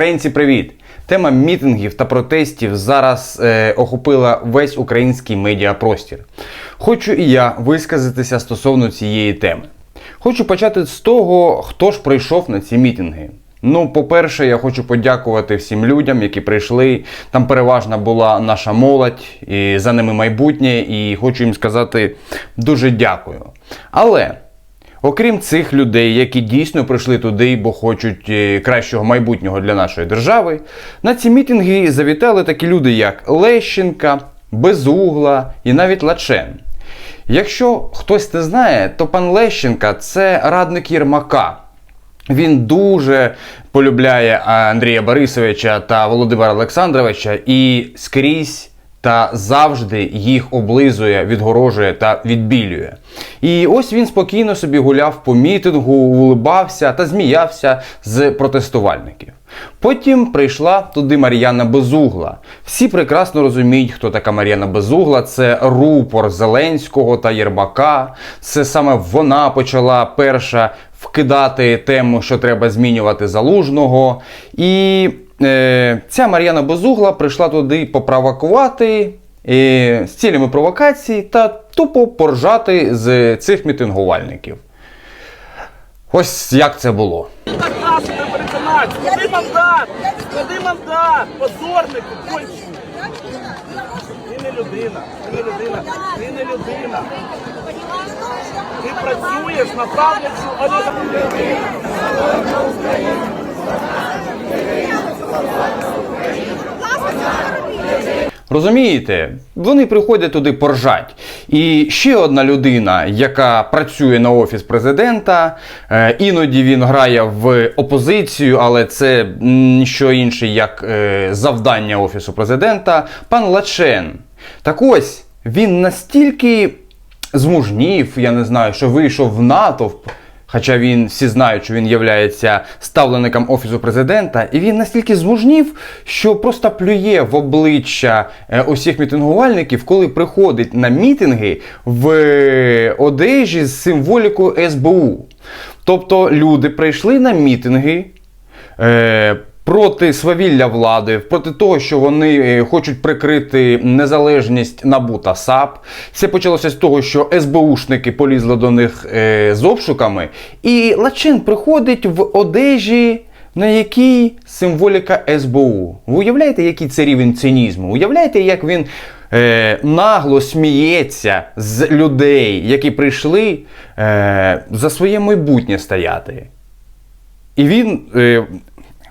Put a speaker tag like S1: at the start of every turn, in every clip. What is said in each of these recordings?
S1: Українці, привіт! Тема мітингів та протестів зараз е, охопила весь український медіапростір. Хочу і я висказатися стосовно цієї теми. Хочу почати з того, хто ж прийшов на ці мітинги. Ну, по-перше, я хочу подякувати всім людям, які прийшли. Там переважна була наша молодь, і за ними майбутнє, і хочу їм сказати дуже дякую. Але Окрім цих людей, які дійсно прийшли туди, бо хочуть е, кращого майбутнього для нашої держави, на ці мітинги завітали такі люди, як Лещенка, Безугла і навіть Лачен. Якщо хтось не знає, то пан Лещенка це радник Єрмака. Він дуже полюбляє Андрія Борисовича та Володимира Олександровича і скрізь та завжди їх облизує, відгорожує та відбілює. І ось він спокійно собі гуляв по мітингу, улибався та зміявся з протестувальників. Потім прийшла туди Мар'яна Безугла. Всі прекрасно розуміють, хто така Мар'яна Безугла. Це рупор Зеленського та Єрмака. Це саме вона почала перша вкидати тему, що треба змінювати залужного. І ця Мар'яна Безугла прийшла туди попровокувати е, з цілями провокації та тупо поржати з цих мітингувальників. Ось як це було.
S2: Не мандат! Склади мандат! Позорнику! Ти не людина, ти не людина, ти не людина. Ти працюєш на правницю, а не на
S1: Розумієте, вони приходять туди поржать. І ще одна людина, яка працює на офіс президента, е, іноді він грає в опозицію, але це ніщо інше, як е, завдання офісу президента, пан Лачен. Так ось він настільки змужнів, я не знаю, що вийшов в натовп. Хоча він всі знають, що він являється ставленником офісу президента, і він настільки змужнів, що просто плює в обличчя е, усіх мітингувальників, коли приходить на мітинги в одежі з символікою СБУ. Тобто люди прийшли на мітинги. Проти свавілля влади, проти того, що вони е, хочуть прикрити незалежність НАБУ та САП. Все почалося з того, що СБУшники полізли до них е, з обшуками, і Лачин приходить в одежі, на якій символіка СБУ. Ви уявляєте, який це рівень цинізму? Уявляєте, як він е, нагло сміється з людей, які прийшли е, за своє майбутнє стояти. І він. Е,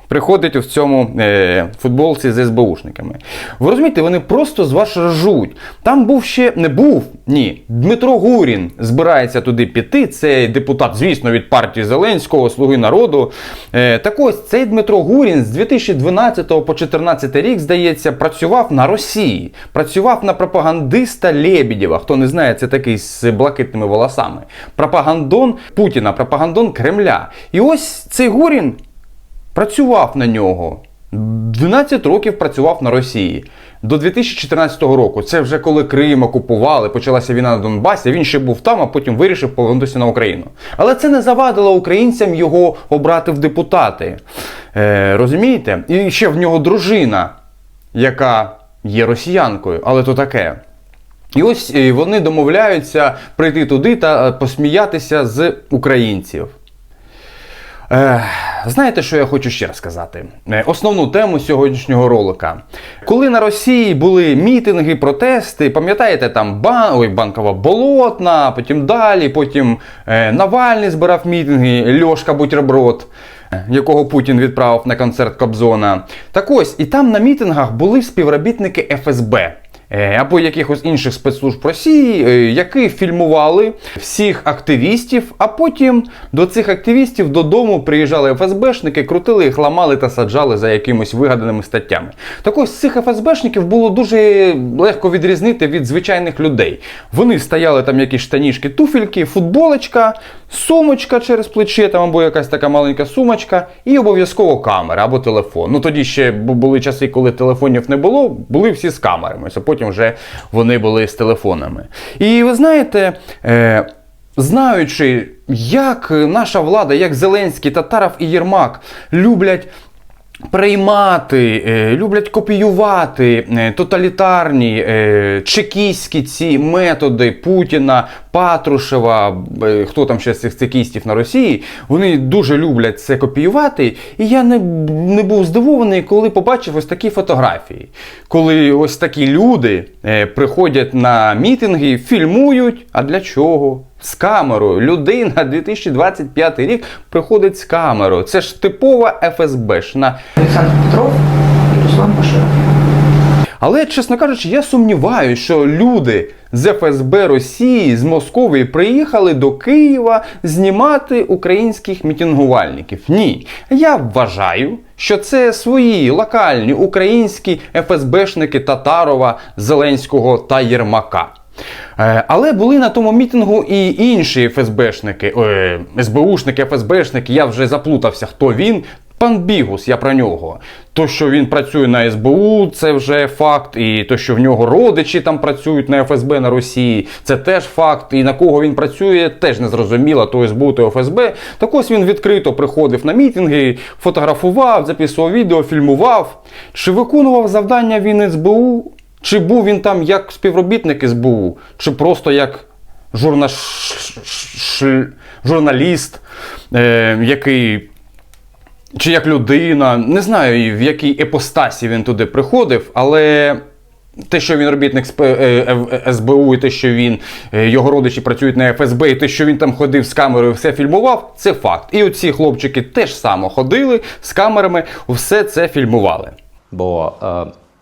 S1: приходить в цьому е, футболці з СБУшниками. Ви розумієте, вони просто з вас ржуть. Там був ще не був, ні. Дмитро Гурін збирається туди піти. Це депутат, звісно, від партії Зеленського, Слуги народу. Е, так ось цей Дмитро Гурін з 2012 по 2014 рік, здається, працював на Росії, працював на пропагандиста Лебедєва. Хто не знає, це такий з блакитними волосами. Пропагандон Путіна, пропагандон Кремля. І ось цей Гурін працював на нього. 12 років працював на Росії до 2014 року. Це вже коли Крим окупували, почалася війна на Донбасі. Він ще був там, а потім вирішив повернутися на Україну. Але це не завадило українцям його обрати в депутати. Е, Розумієте? І ще в нього дружина, яка є росіянкою, але то таке. І ось е, вони домовляються прийти туди та посміятися з українців. Е, знаєте, що я хочу ще сказати? Е, основну тему сьогоднішнього ролика. Коли на Росії були мітинги, протести, пам'ятаєте, там бан... Ой, банкова болотна, потім далі, потім е, Навальний збирав мітинги, Льошка Бутерброд, е, якого Путін відправив на концерт Кобзона. Так ось, і там на мітингах були співробітники ФСБ. Е, або якихось інших спецслужб Росії, е, які фільмували всіх активістів, а потім до цих активістів додому приїжджали ФСБшники, крутили їх, ламали та саджали за якимись вигаданими статтями. Так ось цих ФСБшників було дуже легко відрізнити від звичайних людей. Вони стояли там якісь штанішки, туфельки, футболочка, сумочка через плече, там або якась така маленька сумочка, і обов'язково камера або телефон. Ну тоді ще були часи, коли телефонів не було, були всі з камерами. Потім вже вони були з телефонами. І ви знаєте. Е, Знаючи, як наша влада, як Зеленський, Татаров і Єрмак люблять Приймати, е, люблять копіювати е, тоталітарні е, чекістські ці методи Путіна, Патрушева, хто там ще з цих чекістів на Росії, вони дуже люблять це копіювати. І я не, не був здивований, коли побачив ось такі фотографії. Коли ось такі люди приходять на мітинги, фільмують. А для чого? З камерою. Людина 2025 рік приходить з камерою. Це ж типова ФСБшна
S3: Олександр Петров і Руслан Баширов.
S1: але, чесно кажучи, я сумніваюся, що люди з ФСБ Росії з Московії приїхали до Києва знімати українських мітингувальників. Ні, я вважаю, що це свої локальні українські ФСБшники Татарова, Зеленського та Єрмака. Е, Але були на тому мітингу і інші ФСБшники, е, СБУшники, ФСБшники. Я вже заплутався, хто він. Пан Бігус, я про нього. То, що він працює на СБУ, це вже факт. І то, що в нього родичі там працюють на ФСБ на Росії, це теж факт. І на кого він працює, теж не зрозуміло, то СБУ, то ФСБ. Так ось він відкрито приходив на мітинги, фотографував, записував відео, фільмував. Чи виконував завдання він СБУ? Чи був він там як співробітник СБУ, чи просто як журна... ш- ш- журналіст, е, який чи як людина, не знаю в якій епостасі він туди приходив, але те, що він робітник е, е, СБУ, і те, що він, е, його родичі працюють на ФСБ, і те, що він там ходив з камерою, все фільмував, це факт. І оці хлопчики теж само ходили з камерами, все це фільмували.
S4: Бо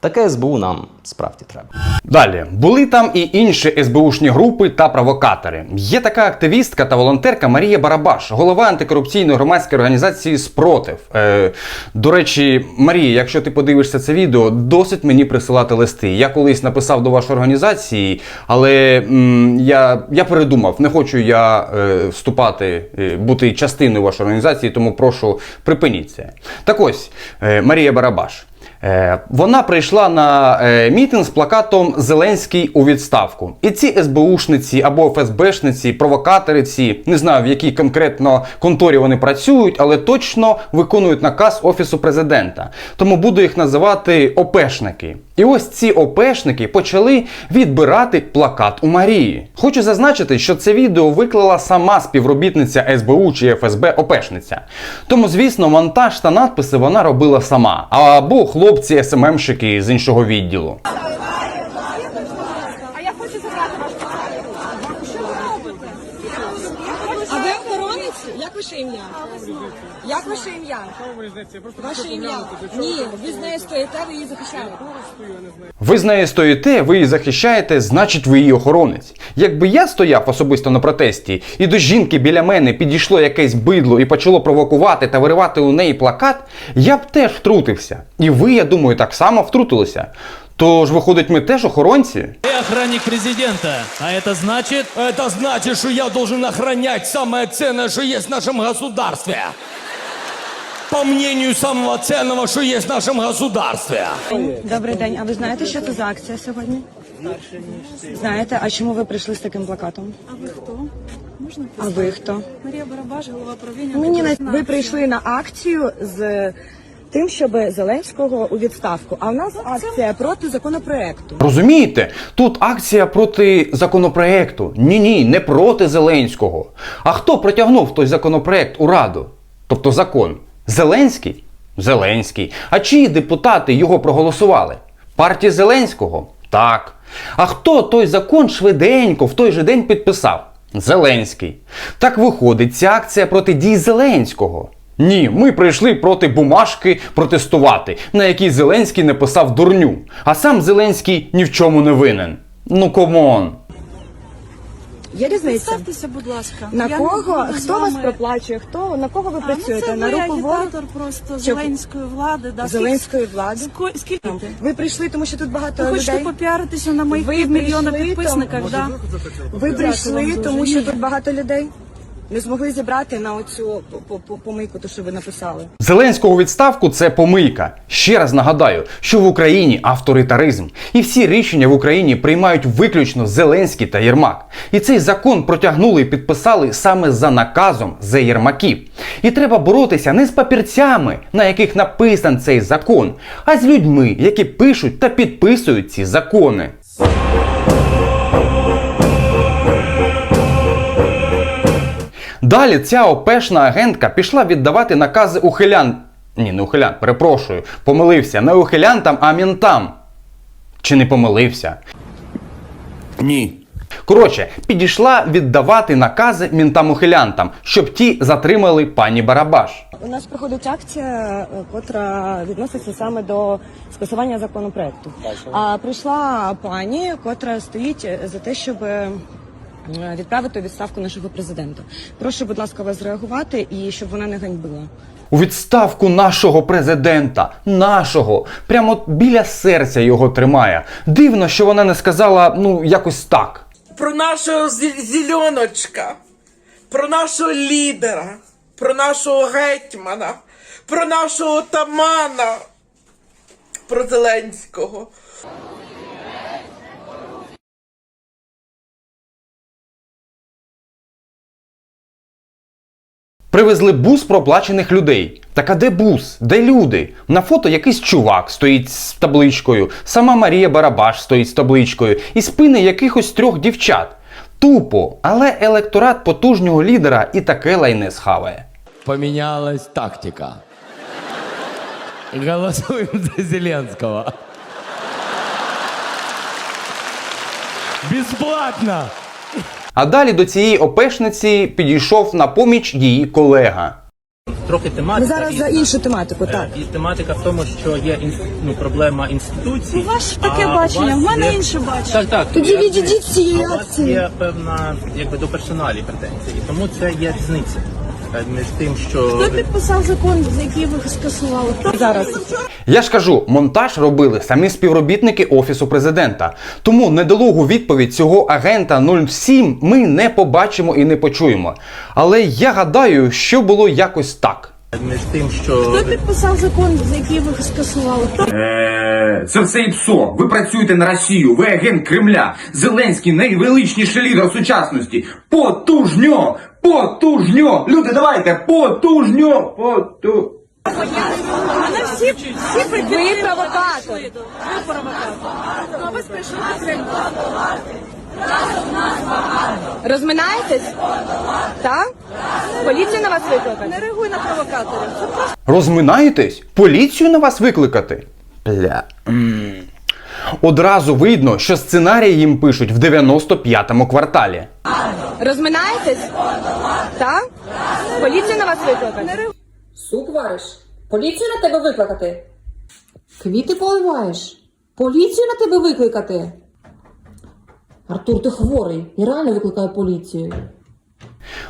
S4: таке СБУ нам справді треба.
S1: Далі були там і інші СБУшні групи та провокатори. Є така активістка та волонтерка Марія Барабаш, голова антикорупційної громадської організації Спротив. Е, до речі, Марія, якщо ти подивишся це відео, досить мені присилати листи. Я колись написав до вашої організації, але м, я, я передумав, не хочу я е, вступати, е, бути частиною вашої організації, тому прошу припиніть це. Так ось, е, Марія Барабаш. Е, Вона прийшла на е, мітинг з плакатом Зеленський у відставку. І ці СБУшниці або ФСБшниці, провокатори ці, не знаю в якій конкретно конторі вони працюють, але точно виконують наказ Офісу президента. Тому буду їх називати ОПшники. І ось ці ОПшники почали відбирати плакат у Марії. Хочу зазначити, що це відео виклала сама співробітниця СБУ чи ФСБ ОПшниця. Тому, звісно, монтаж та надписи вона робила сама, або хлопці СММщики з іншого відділу.
S5: А я хочу забрати ваш паспорт. Що ви робите? А ви охоронець? Як ваше ім'я? Як ваше ім'я? Ваше ім'я? Ні, ви з нею стоїте, ви її захищаєте.
S1: Ви з нею стоїте, ви її захищаєте, значить ви її охоронець. Якби я стояв особисто на протесті, і до жінки біля мене підійшло якесь бидло і почало провокувати та виривати у неї плакат, я б теж втрутився. І ви, я думаю, так само втрутилися. Тож, виходить, ми теж охоронці?
S6: Я охранник президента, а это значит...
S7: Это значит, что я должен охранять самое ценное, что есть в нашем государстве. По мнению самого ценного, что есть в нашем государстве.
S5: Добрий день. А ви знаєте, що це за акція сьогодні? Знаєте, а чому ви прийшли з таким плакатом?
S8: А ви хто? Можна
S5: А ви хто?
S8: Марія Барабаш, голова правління.
S5: Мені на ви прийшли на акцію з тим, щоб Зеленського у відставку. А в нас акція проти законопроекту.
S1: Розумієте, тут акція проти законопроекту. Ні, ні, не проти Зеленського. А хто протягнув той законопроект у Раду? Тобто закон? Зеленський? Зеленський. А чиї депутати його проголосували? Партія Зеленського? Так. А хто той закон швиденько в той же день підписав? Зеленський. Так виходить, ця акція проти дій Зеленського. Ні, ми прийшли проти бумажки протестувати, на якій Зеленський написав дурню, а сам Зеленський ні в чому не винен. Ну комон.
S5: Є різниця?
S8: Представтеся, будь ласка.
S5: На
S8: Я
S5: кого
S8: буду з
S5: хто вас
S8: вами-
S5: проплачує? Хто на кого ви
S8: А, ну,
S5: працюєте?
S8: це
S5: на
S8: ви
S5: руку
S8: агітатор просто Зеленської влади. Да.
S5: Зеленської влади?
S8: Ско- скільки ти?
S5: Ви прийшли, тому що тут багато
S8: Ви хочете
S5: людей.
S8: попіаритися на моїх
S5: Ви
S8: півмільйона
S5: прийшли,
S8: підписниках, да?
S5: Ви прийшли, тому що тут багато людей. Не змогли зібрати на оцю по- по- помийку, то що ви написали.
S1: Зеленського відставку це помийка. Ще раз нагадаю, що в Україні авторитаризм, і всі рішення в Україні приймають виключно Зеленський та Єрмак. І цей закон протягнули і підписали саме за наказом за Єрмаків. І треба боротися не з папірцями, на яких написан цей закон, а з людьми, які пишуть та підписують ці закони. Далі ця опешна агентка пішла віддавати накази ухилян. Ні, не ухилян, перепрошую, помилився, не ухилянтам, а ментам. Чи не помилився?
S2: Ні.
S1: Коротше, підійшла віддавати накази ментам-ухилянтам, щоб ті затримали пані Барабаш.
S5: У нас проходить акція, е, котра відноситься саме до скасування законопроекту. А прийшла пані, котра стоїть е, за те, щоб е, відправити у відставку нашого президента. Прошу, будь ласка, вас зреагувати і щоб вона не ганьбила.
S1: У відставку нашого президента, нашого, прямо біля серця його тримає. Дивно, що вона не сказала, ну, якось так.
S9: про нашого зі- зеленочка, про нашого лідера, про нашого гетьмана, про нашого тамана, про Зеленського.
S1: Привезли бус проплачених людей. Так а де бус? Де люди? На фото якийсь чувак стоїть з табличкою, сама Марія Барабаш стоїть з табличкою, і спини якихось трьох дівчат. Тупо, але електорат потужнього лідера і таке лайне схаває.
S7: Поменялась тактика. Голосуем за Зеленского. Бесплатно!
S1: А далі до цієї опешниці підійшов на поміч її колега.
S10: Трохи тематика.
S5: Ми зараз за
S10: різна.
S5: іншу тематику,
S10: Е,
S5: так.
S10: І тематика в тому, що є інс- ну, проблема інституцій.
S8: У вас таке
S10: а у
S8: бачення,
S10: вас
S8: в мене
S10: є-
S8: інше бачення.
S10: Так, так.
S5: Тоді
S10: Я-
S5: відійдіть з цієї
S10: а У вас
S5: акції.
S10: є певна якби до персоналі претензії. Тому це є різниця між тим, що
S8: Хто підписав закон, за який ви скасували?
S5: Зараз.
S1: Я ж кажу, монтаж робили самі співробітники Офісу президента. Тому недолугу відповідь цього агента 07 ми не побачимо і не почуємо. Але я гадаю, що було якось так.
S10: між тим, що
S8: Хто підписав закон, за який ви скасували? Хто
S11: Це все ІПСО. Ви працюєте на Росію, ви агент Кремля. Зеленський найвеличніший лідер сучасності. Потужньо! Потужньо! Люди, давайте! Потужньо! Поту...
S8: мене всі, всі
S5: Ви провокатор.
S8: Ви провокатор. Ну, ви спішили на
S5: Розминаєтесь? Так? Поліцію на вас викликати?
S8: Не реагуй на провокаторів. Це просто
S1: Розминаєтесь? Поліцію на вас викликати? Бля. Одразу видно, що сценарії їм пишуть в 95-му кварталі.
S5: Розминаєтесь? Так? Поліцію на вас викликати?
S12: Суп вариш? Поліцію на тебе викликати? Квіти поливаєш? Поліцію на тебе викликати? Артур, ти хворий. Я реально викликаю поліцію.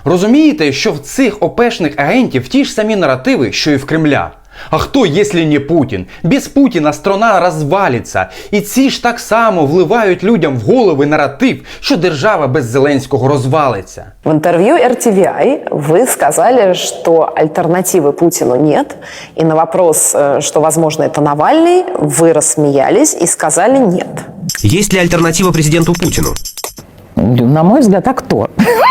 S1: Розумієте, що в цих опешних агентів ті ж самі наративи, що і в Кремля. А хто, якщо не Путін? Без Путіна страна розвалиться. І ці ж так само вливають людям в голови наратив, що держава без Зеленського розвалиться.
S3: В интервью RTVI вы сказали, что альтернативы Путину нет. И на вопрос, э, что, возможно, это Навальный, вы рассмеялись и сказали нет.
S13: Есть ли альтернатива президенту Путину?
S3: На мой взгляд, а кто?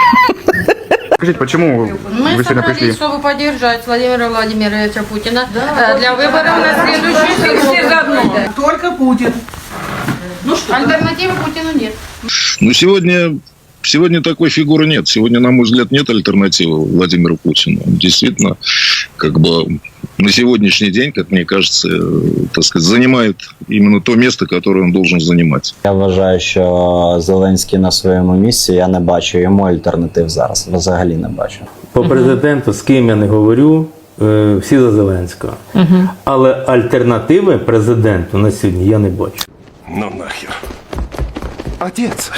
S11: Скажите, почему
S12: Мы собрались, чтобы поддержать Владимира Владимировича Путина э, для выборов на следующий срок.
S9: Только Путін.
S12: Альтернативы Путину нет.
S11: Ну, сегодня, сегодня такой фигуры нет. Сегодня, на мой взгляд, нет альтернативы Владимиру Путину. Он действительно, как бы, на сегодняшний день, как мне кажется, э, так сказать, занимает именно то место, которое он должен занимать.
S4: Я вважаю, що Зеленський на своєму місці. Я не бачу йому альтернатив зараз. Взагалі не бачу.
S10: по президенту, з ким я не говорю, е, всі за Зеленського. Але альтернативи президенту на сьогодні я не бачу.
S11: Ну нахер. Отец.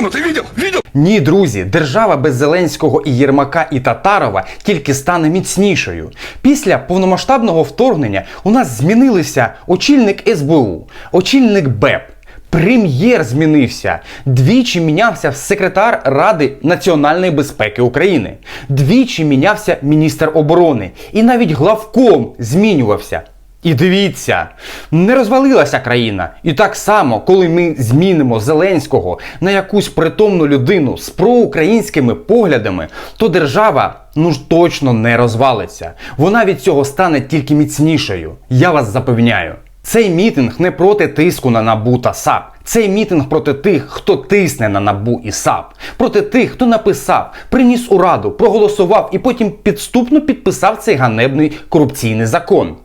S11: Ну ты видел? Видел?
S1: Ні, друзі, держава без Зеленського і Єрмака і Татарова тільки стане міцнішою. Після повномасштабного вторгнення у нас змінилися очільник СБУ, очільник БЕП. Прем'єр змінився. Двічі мінявся секретар Ради національної безпеки України. Двічі мінявся міністр оборони. І навіть главком змінювався. І дивіться, не розвалилася країна. І так само, коли ми змінимо Зеленського на якусь притомну людину з проукраїнськими поглядами, то держава ну ж точно не розвалиться. Вона від цього стане тільки міцнішою. Я вас запевняю. Цей мітинг не проти тиску на набу та САП. Цей мітинг проти тих, хто тисне на набу і САП, проти тих, хто написав, приніс у раду, проголосував і потім підступно підписав цей ганебний корупційний закон.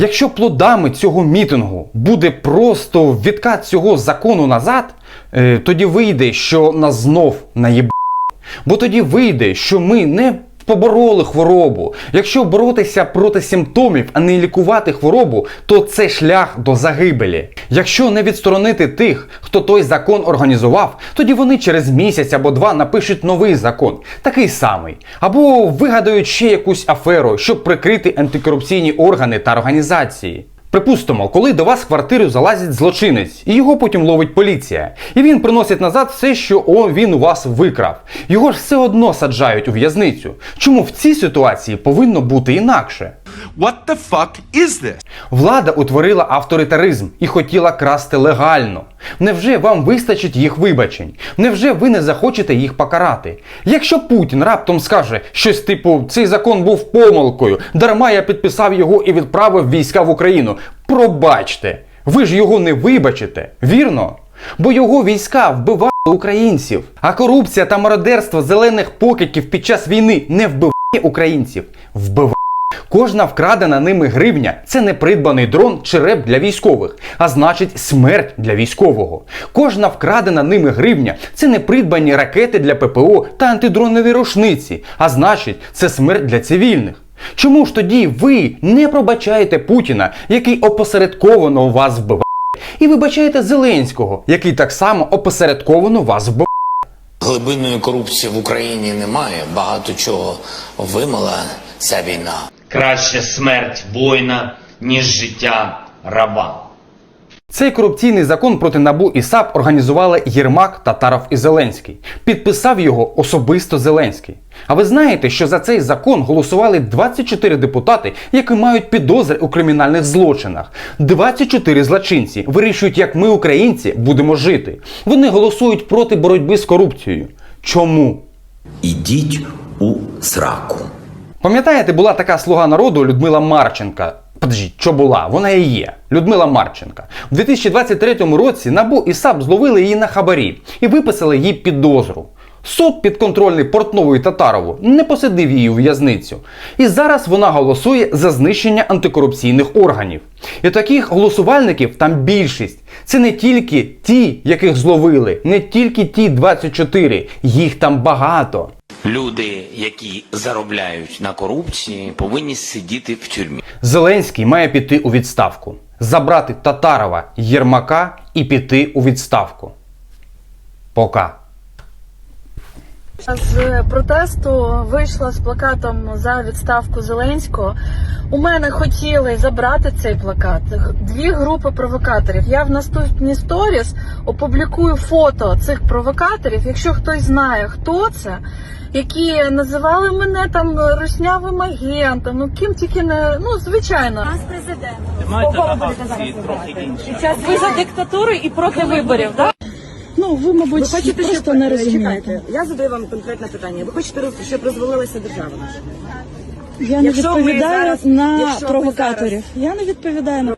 S1: Якщо плодами цього мітингу буде просто відкат цього закону назад, е, тоді вийде, що нас знов наїб. Бо тоді вийде, що ми не побороли хворобу. Якщо боротися проти симптомів, а не лікувати хворобу, то це шлях до загибелі. Якщо не відсторонити тих, хто той закон організував, тоді вони через місяць або два напишуть новий закон, такий самий, або вигадають ще якусь аферу, щоб прикрити антикорупційні органи та організації. Припустимо, коли до вас в квартиру залазить злочинець, і його потім ловить поліція, і він приносить назад все, що о, він у вас викрав. Його ж все одно саджають у в'язницю. Чому в цій ситуації повинно бути інакше?
S14: What the fuck is this?
S1: Влада утворила авторитаризм і хотіла красти легально. Невже вам вистачить їх вибачень? Невже ви не захочете їх покарати? Якщо Путін раптом скаже щось типу цей закон був помилкою, дарма я підписав його і відправив війська в Україну. Пробачте, ви ж його не вибачите, вірно? Бо його війська вбивали українців. А корупція та мародерство зелених покидьків під час війни не вбиває українців, вбиває. Кожна вкрадена ними гривня це не придбаний дрон чи реп для військових, а значить смерть для військового. Кожна вкрадена ними гривня це не придбані ракети для ППО та антидронові рушниці, а значить, це смерть для цивільних. Чому ж тоді ви не пробачаєте Путіна, який опосередковано вас вбиває, і вибачаєте Зеленського, який так само опосередковано вас вбиває?
S15: Глибинної корупції в Україні немає. Багато чого вимила ця війна.
S16: Краще смерть воїна, ніж життя раба.
S1: Цей корупційний закон проти НАБУ і САП організували Єрмак, Татаров і Зеленський. Підписав його особисто Зеленський. А ви знаєте, що за цей закон голосували 24 депутати, які мають підозри у кримінальних злочинах. 24 злочинці вирішують, як ми, українці, будемо жити. Вони голосують проти боротьби з корупцією. Чому?
S15: Ідіть у сраку.
S1: Пам'ятаєте, була така слуга народу Людмила Марченка. Подождіть, що була? Вона і є. Людмила Марченка. У 2023 році НАБУ і САП зловили її на хабарі і виписали їй підозру. Суд підконтрольний Портнову Татарову не посадив її у в'язницю. І зараз вона голосує за знищення антикорупційних органів. І таких голосувальників там більшість. Це не тільки ті, яких зловили, не тільки ті 24, їх там багато.
S15: Люди, які заробляють на корупції, повинні сидіти в тюрмі.
S1: Зеленський має піти у відставку, забрати Татарова, Єрмака і піти у відставку. Пока.
S8: З протесту вийшла з плакатом за відставку Зеленського. У мене хотіли забрати цей плакат. Дві групи провокаторів. Я в наступній сторіс опублікую фото цих провокаторів. Якщо хтось знає, хто це, які називали мене там руснявим агентом. Ну ким тільки не ну звичайно. Нас президент. Ви за диктатуру і проти виборів, так? Ну, ви, мабуть,
S5: Ви хочете,
S8: просто
S5: щоб
S8: не розумієте.
S5: чекайте? Я задаю вам конкретне питання. Ви хочете, щоб розвалилася держава наша?
S8: Я не
S5: Якщо не
S8: відповідаю
S5: зараз-
S8: на
S5: якщо
S8: провокаторів. Я не відповідаю на